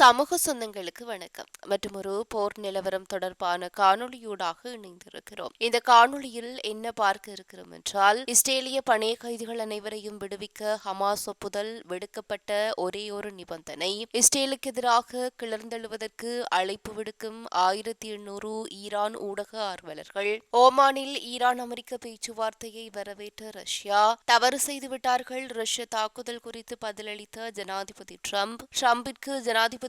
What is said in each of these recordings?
சமூக சொந்தங்களுக்கு வணக்கம். மற்றும் ஒரு போர் நிலவரம் தொடர்பான காணொளியூடாக இணைந்திருக்கிறோம். இந்த காணொளியில் என்ன பார்க்க இருக்கிறோம் என்றால் இஸ்ரேலிய பணைய கைதிகள் அனைவரையும் விடுவிக்க ஹமாஸ் ஒப்புதல் விடுக்கப்பட்ட ஒரே ஒரு நிபந்தனை. இஸ்ரேலுக்கு எதிராக கிளர்ந்தெழுவதற்கு அழைப்பு விடுக்கும் ஆயிரத்தி எண்ணூறு ஈரான் ஊடக ஆர்வலர்கள். ஓமானில் ஈரான் அமெரிக்க பேச்சுவார்த்தையை வரவேற்ற ரஷ்யா தவறு செய்துவிட்டார்கள் ரஷ்ய தாக்குதல் குறித்து பதிலளித்த ஜனாதிபதி ட்ரம்ப். ட்ரம்பிற்கு ஜனாதிபதி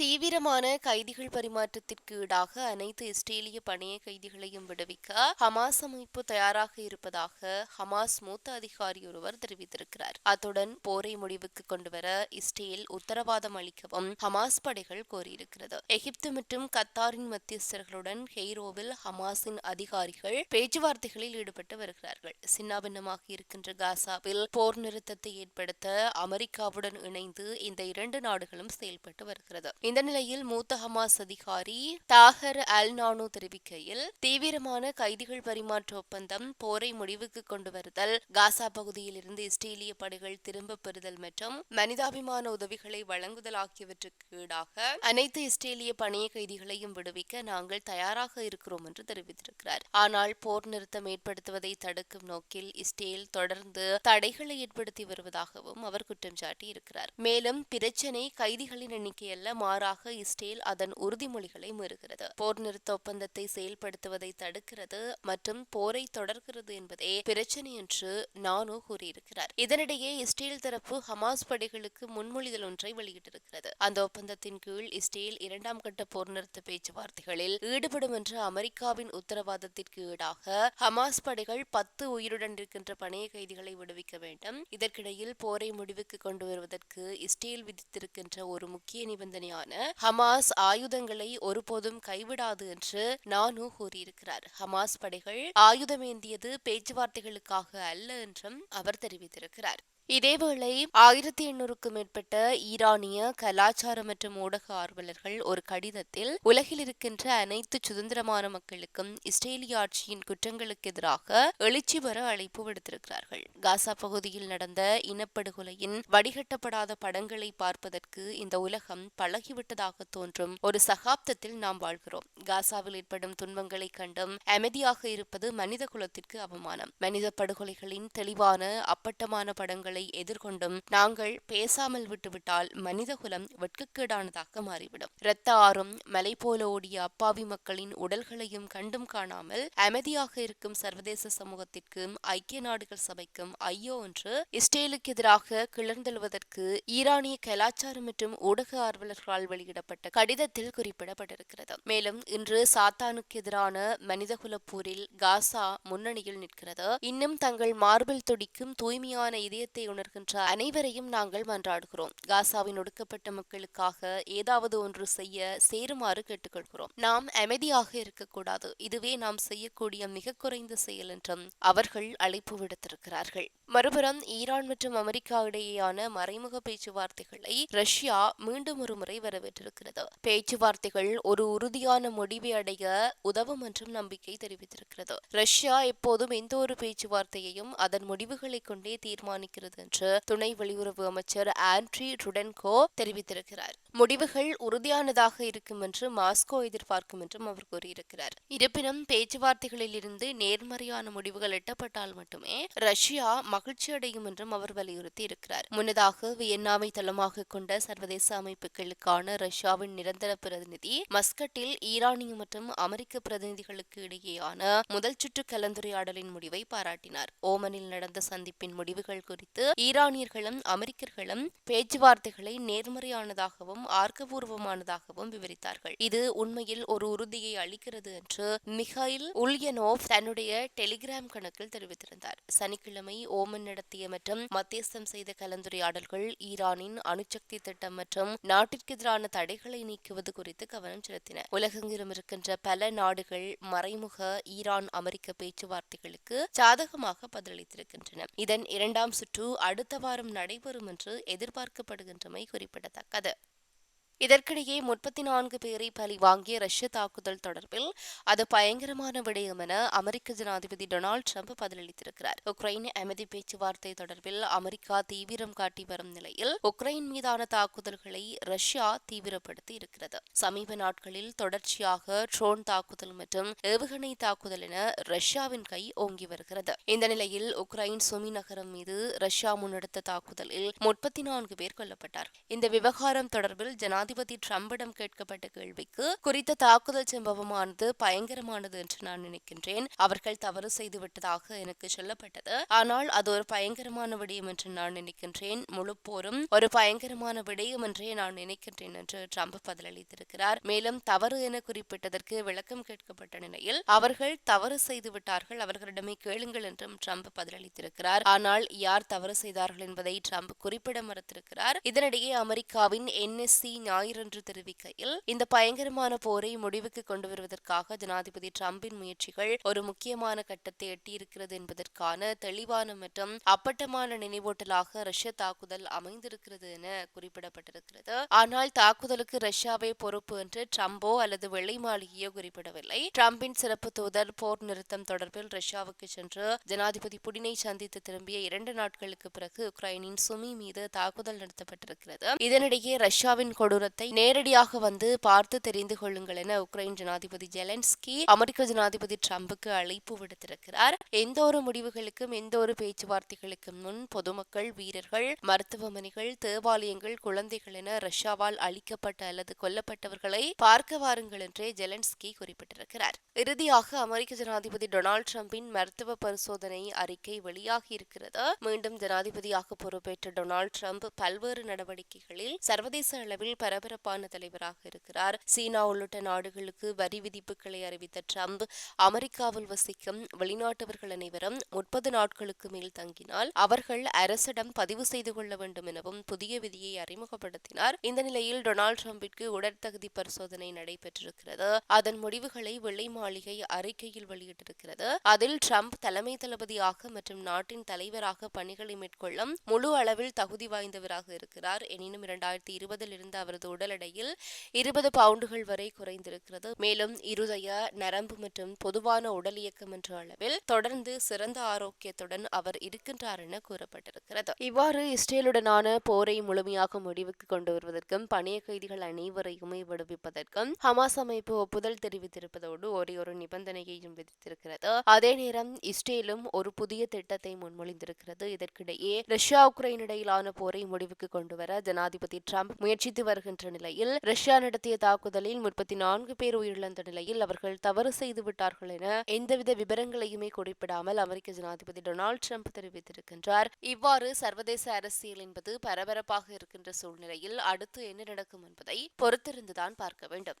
தீவிரமான கைதிகள் பரிமாற்றத்திற்கு ஈடாக அனைத்து இஸ்ரேலிய பணைய கைதிகளையும் விடுவிக்க ஹமாஸ் அமைப்பு தயாராக இருப்பதாக ஹமாஸ் மூத்த அதிகாரி ஒருவர் தெரிவித்திருக்கிறார். அத்துடன் போரை முடிவுக்கு கொண்டுவர இஸ்ரேல் உத்தரவாதம் அளிக்கவும் ஹமாஸ் படைகள் கோரியிருக்கிறது. எகிப்து மற்றும் கத்தாரின் மத்தியஸ்தர்களுடன் ஹெய்ரோவில் ஹமாஸின் அதிகாரிகள் பேச்சுவார்த்தைகளில் ஈடுபட்டு வருகிறார்கள். சின்னாபின்னமாக இருக்கின்ற காசாவில் போர் நிறுத்தத்தை ஏற்படுத்த அமெரிக்காவுடன் இணைந்து இந்த இரண்டு நாடுகளும் செயல்பட்டு வருகிறது. இந்த நிலையில் மூத்த ஹமாஸ் அதிகாரி தாகர் அல் நானு தெரிவிக்கையில் தீவிரமான கைதிகள் பரிமாற்ற ஒப்பந்தம் போரை முடிவுக்கு கொண்டு வருதல் காசா பகுதியில் இருந்து இஸ்ரேலிய படைகள் திரும்ப பெறுதல் மற்றும் மனிதாபிமான உதவிகளை வழங்குதல் ஆகியவற்றுக்கு ஈடாக அனைத்து இஸ்ரேலிய பணிய கைதிகளையும் விடுவிக்க நாங்கள் தயாராக இருக்கிறோம் என்று தெரிவித்திருக்கிறார். ஆனால் போர் நிறுத்தம் ஏற்படுத்துவதை தடுக்கும் நோக்கில் இஸ்ரேல் தொடர்ந்து தடைகளை ஏற்படுத்தி வருவதாகவும் அவர் குற்றம் சாட்டியிருக்கிறார். மேலும் பிரச்சினை கைதிகளின் எண்ணிக்கை அல்ல மாறாக இஸ்ரேல் அதன் உறுதிமொழிகளை மீறுகிறது. போர் நிறுத்த ஒப்பந்தத்தை செயல்படுத்துவதை தடுக்கிறது மற்றும் போரை தொடர்கிறது என்பதே பிரச்சனை என்று நானோ கூறியிருக்கிறார். இதனிடையே இஸ்ரேல் தரப்பு ஹமாஸ் படைகளுக்கு முன்மொழிதல் ஒன்றை வெளியிட்டிருக்கிறது. அந்த ஒப்பந்தத்தின் கீழ் இஸ்ரேல் இரண்டாம் கட்ட போர் நிறுத்த பேச்சுவார்த்தைகளில் ஈடுபடும் என்ற அமெரிக்காவின் உத்தரவாதத்திற்கு ஈடாக ஹமாஸ் படைகள் பத்து உயிருடன் இருக்கின்ற பணைய கைதிகளை விடுவிக்க வேண்டும். இதற்கிடையில் போரை முடிவுக்கு கொண்டு வருவதற்கு இஸ்ரேல் விதித்திருக்கின்ற ஒரு முக்கிய நிபந்தனையான ஹமாஸ் ஆயுதங்களை ஒருபோதும் கைவிடாது என்று நானு கூறியிருக்கிறார். ஹமாஸ் படைகள் ஆயுதமேந்தியது பேச்சுவார்த்தைகளுக்காக அல்ல என்றும் அவர் தெரிவித்திருக்கிறார். இதேவேளை ஆயிரத்தி எண்ணூறுக்கும் மேற்பட்ட ஈரானிய கலாச்சார மற்றும் ஊடக ஆர்வலர்கள் ஒரு கடிதத்தில் உலகில் இருக்கின்ற அனைத்து சுதந்திரமான மக்களுக்கும் இஸ்ரேலிய ஆட்சியின் குற்றங்களுக்கு எதிராக எழுச்சி பெற அழைப்பு விடுத்திருக்கிறார்கள். காசா பகுதியில் நடந்த இனப்படுகொலையின் வடிகட்டப்படாத படங்களை பார்ப்பதற்கு இந்த உலகம் பழகிவிட்டதாக தோன்றும் ஒரு சகாப்தத்தில் நாம் வாழ்கிறோம். காசாவில் ஏற்படும் துன்பங்களை கண்டும் அமைதியாக இருப்பது மனித குலத்திற்கு அவமானம். மனித படுகொலைகளின் தெளிவான அப்பட்டமான படங்கள் சவால்களை எதிர்கொண்டும் நாங்கள் பேசாமல் விட்டுவிட்டால் மனிதகுலம் வெட்கக்கேடானதாக மாறிவிடும். இரத்த ஆறும் மலை போல ஓடிய அப்பாவி மக்களின் உடல்களையும் கண்டும் காணாமல் அமைதியாக இருக்கும் சர்வதேச சமூகத்திற்கும் ஐக்கிய நாடுகள் சபைக்கும் ஐயோ என்று இஸ்ரேலுக்கு எதிராக கிளர்ந்தெழுவதற்கு ஈரானிய கலாச்சாரம் மற்றும் ஊடக ஆர்வலர்களால் வெளியிடப்பட்ட கடிதத்தில் குறிப்பிடப்பட்டிருக்கிறது. மேலும் இன்று சாத்தானுக்கு எதிரான மனிதகுல போரில் காசா முன்னணியில் நிற்கிறது. இன்னும் தங்கள் மார்பில் துடிக்கும் தூய்மையான இதயத்தை உணர்கின்ற அனைவரையும் நாங்கள் மன்றாடுகிறோம். காசாவின் ஒடுக்கப்பட்ட மக்களுக்காக ஏதாவது ஒன்று செய்ய சேருமாறு கேட்டுக்கொள்கிறோம். நாம் அமைதியாக இருக்கக்கூடாது. இதுவே நாம் செய்யக்கூடிய மிக குறைந்த செயல் என்றும் அவர்கள் அழைப்பு விடுத்திருக்கிறார்கள். மறுபுறம் ஈரான் மற்றும் அமெரிக்கா இடையேயான மறைமுக பேச்சுவார்த்தைகளை ரஷ்யா மீண்டும் ஒரு முறை வரவேற்றிருக்கிறது. பேச்சுவார்த்தைகள் ஒரு உறுதியான முடிவை அடைய உதவும் என்றும் நம்பிக்கை தெரிவித்திருக்கிறது. ரஷ்யா எப்போதும் எந்த ஒரு பேச்சுவார்த்தையையும் அதன் முடிவுகளை கொண்டே தீர்மானிக்கிறது என்று துணை வெளியுறவு அமைச்சர் ஆண்ட்ரி ருடென்கோ தெரிவித்திருக்கிறார். முடிவுகள் உறுதியானதாக இருக்கும் என்று மாஸ்கோ எதிர்பார்க்கும் என்றும் அவர் கூறியிருக்கிறார். இருப்பினும் பேச்சுவார்த்தைகளில் இருந்து நேர்மறையான முடிவுகள் எட்டப்பட்டால் மட்டுமே ரஷ்யா மகிழ்ச்சி அடையும் என்றும் அவர் வலியுறுத்தி இருக்கிறார் முன்னதாக வியன்னாவை தளமாக கொண்ட சர்வதேச அமைப்புகளுக்கான ரஷ்யாவின் நிரந்தர பிரதிநிதி மஸ்கட்டில் ஈரானிய மற்றும் அமெரிக்க பிரதிநிதிகளுக்கு இடையேயான முதல் சுற்று கலந்துரையாடலின் முடிவை பாராட்டினார். ஓமனில் நடந்த சந்திப்பின் முடிவுகள் குறித்து ஈரானியர்களும் அமெரிக்கர்களும் பேச்சுவார்த்தைகளை நேர்மறையானதாகவும் ஆர்க்கபூர்வமானதாகவும் விவரித்தார்கள். இது உண்மையில் ஒரு உறுதியை அளிக்கிறது என்று மிகாயில் உல்யனோவ் தன்னுடைய டெலிகிராம் கணக்கில் தெரிவித்திருந்தார். சனிக்கிழமை ஓமன் நடத்திய மற்றும் மத்தியஸ்தம் செய்த கலந்துரையாடல்கள் ஈரானின் அணுசக்தி திட்டம் மற்றும் நாட்டிற்கு எதிரான தடைகளை நீக்குவது குறித்து கவனம் செலுத்தின. உலகெங்கிலும் இருக்கின்ற பல நாடுகள் மறைமுக ஈரான் அமெரிக்க பேச்சுவார்த்தைகளுக்கு சாதகமாக பதிலளித்திருக்கின்றன. இதன் இரண்டாம் சுற்று அடுத்த வாரம் நடைபெறும் என்று எதிர்பார்க்கப்படுகின்றமை குறிப்பிடத்தக்கது. இதற்கிடையே முப்பத்தி நான்கு பேரை பலி வாங்கிய ரஷ்ய தாக்குதல் தொடர்பில் அது பயங்கரமான விடயம் என அமெரிக்க ஜனாதிபதி டொனால்டு ட்ரம்ப் பதிலளித்திருக்கிறார். உக்ரைன் அமைதி பேச்சுவார்த்தை தொடர்பில் அமெரிக்கா தீவிரம் காட்டி வரும் நிலையில் உக்ரைன் மீதான தாக்குதல்களை ரஷ்யா தீவிரப்படுத்தி இருக்கிறது. சமீப நாட்களில் தொடர்ச்சியாக ட்ரோன் தாக்குதல் மற்றும் ஏவுகணை தாக்குதல் என ரஷ்யாவின் கை ஓங்கி வருகிறது. இந்த நிலையில் உக்ரைன் சுமி நகரம் மீது ரஷ்யா முன்னெடுத்த தாக்குதலில் முப்பத்தி நான்கு பேர் கொல்லப்பட்டார். இந்த விவகாரம் தொடர்பில் ஜனாதிபதி ஜனாதிபதி டிரம்பிடம் கேட்கப்பட்ட கேள்விக்கு குறித்த தாக்குதல் சம்பவமானது பயங்கரமானது என்று நான் நினைக்கின்றேன். அவர்கள் தவறு செய்துவிட்டதாக எனக்கு சொல்லப்பட்டது. ஆனால் அது ஒரு பயங்கரமான விடயம் என்று நான் நினைக்கின்றேன். முழு போரும் ஒரு பயங்கரமான விடயம் என்றே நான் நினைக்கின்றேன் என்று ட்ரம்ப் பதிலளித்திருக்கிறார். மேலும் தவறு என குறிப்பிட்டதற்கு விளக்கம் கேட்கப்பட்ட நிலையில் அவர்கள் தவறு செய்து விட்டார்கள். அவர்களிடமே கேளுங்கள் என்றும் ட்ரம்ப் பதிலளித்திருக்கிறார். ஆனால் யார் தவறு செய்தார்கள் என்பதை ட்ரம்ப் குறிப்பிட மறுத்திருக்கிறார். இதனிடையே அமெரிக்காவின் என்எஸ்சி ஞாயிறன்று தெரிவிக்கையில் இந்த பயங்கரமான போரை முடிவுக்கு கொண்டு வருவதற்காக ஜனாதிபதி டிரம்பின் முயற்சிகள் ஒரு முக்கியமான கட்டத்தை எட்டியிருக்கிறது என்பதற்கான தெளிவான மற்றும் அப்பட்டமான நினைவூட்டலாக ரஷ்ய தாக்குதல் அமைந்திருக்கிறது என குறிப்பிடப்பட்டிருக்கிறது. ஆனால் தாக்குதலுக்கு ரஷ்யாவே பொறுப்பு என்று ட்ரம்போ அல்லது வெள்ளை மாளிகையோ குறிப்பிடவில்லை. டிரம்பின் சிறப்பு தூதர் போர் நிறுத்தம் தொடர்பில் ரஷ்யாவுக்கு சென்று ஜனாதிபதி புடினை சந்தித்து திரும்பிய இரண்டு நாட்களுக்கு பிறகு உக்ரைனின் சுமி மீது தாக்குதல் நடத்தப்பட்டிருக்கிறது. இதனிடையே ரஷ்யாவின் கொடூர தூரத்தை நேரடியாக வந்து பார்த்து தெரிந்து கொள்ளுங்கள் என உக்ரைன் ஜனாதிபதி ஜெலன்ஸ்கி அமெரிக்க ஜனாதிபதி டிரம்புக்கு அழைப்பு விடுத்திருக்கிறார். எந்த ஒரு முடிவுகளுக்கும் எந்த ஒரு பேச்சுவார்த்தைகளுக்கும் முன் பொதுமக்கள் வீரர்கள் மருத்துவமனைகள் தேவாலயங்கள் குழந்தைகள் என ரஷ்யாவால் அளிக்கப்பட்ட அல்லது கொல்லப்பட்டவர்களை பார்க்க வாருங்கள் என்றே ஜெலன்ஸ்கி குறிப்பிட்டிருக்கிறார். இறுதியாக அமெரிக்க ஜனாதிபதி டொனால்டு டிரம்பின் மருத்துவ பரிசோதனை அறிக்கை வெளியாகி இருக்கிறது. மீண்டும் ஜனாதிபதியாக பொறுப்பேற்ற டொனால்டு டிரம்ப் பல்வேறு நடவடிக்கைகளில் சர்வதேச அளவில் பர பரபரப்பான தலைவராக இருக்கிறார். சீனா உள்ளிட்ட நாடுகளுக்கு வரி விதிப்புகளை அறிவித்த ட்ரம்ப் அமெரிக்காவில் வசிக்கும் வெளிநாட்டவர்கள் அனைவரும் முப்பது நாட்களுக்கு மேல் தங்கினால் அவர்கள் அரசிடம் பதிவு செய்து கொள்ள வேண்டும் எனவும் புதிய விதியை அறிமுகப்படுத்தினார். இந்த நிலையில் டொனால்டு டிரம்பிற்கு உடற்தகுதி பரிசோதனை நடைபெற்றிருக்கிறது. அதன் முடிவுகளை வெள்ளை மாளிகை அறிக்கையில் வெளியிட்டிருக்கிறது. அதில் டிரம்ப் தலைமை தளபதியாக மற்றும் நாட்டின் தலைவராக பணிகளை மேற்கொள்ளும் முழு அளவில் தகுதி வாய்ந்தவராக இருக்கிறார். எனினும் இரண்டாயிரத்தி இருபதில் இருந்து அவரது அவரது உடல் எடையில் இருபது பவுண்டுகள் வரை குறைந்திருக்கிறது. மேலும் இருதய நரம்பு மற்றும் பொதுவான உடல் இயக்கம் என்ற அளவில் தொடர்ந்து சிறந்த ஆரோக்கியத்துடன் அவர் இருக்கின்றார் என கூறப்பட்டிருக்கிறது. இவ்வாறு இஸ்ரேலுடனான போரை முழுமையாக முடிவுக்கு கொண்டு வருவதற்கும் பணிய கைதிகள் அனைவரையுமே விடுவிப்பதற்கும் ஹமாஸ் அமைப்பு ஒப்புதல் தெரிவித்திருப்பதோடு ஒரே ஒரு நிபந்தனையையும் விதித்திருக்கிறது. அதே நேரம் இஸ்ரேலும் ஒரு புதிய திட்டத்தை முன்மொழிந்திருக்கிறது. இதற்கிடையே ரஷ்யா உக்ரைன் இடையிலான போரை முடிவுக்கு கொண்டுவர ஜனாதிபதி டிரம்ப் முயற்சித்து வருகின்ற என்ற நிலையில் ரஷ்யா நடத்திய தாக்குதலில் முப்பத்தி நான்கு பேர் உயிரிழந்த நிலையில் அவர்கள் தவறு செய்து விட்டார்கள் என எந்தவித விவரங்களையுமே குறிப்பிடாமல் அமெரிக்க ஜனாதிபதி டொனால்டு ட்ரம்ப் தெரிவித்திருக்கின்றார். இவ்வாறு சர்வதேச அரசியல் என்பது பரபரப்பாக இருக்கின்ற சூழ்நிலையில் அடுத்து என்ன நடக்கும் என்பதை பொறுத்திருந்துதான் பார்க்க வேண்டும்.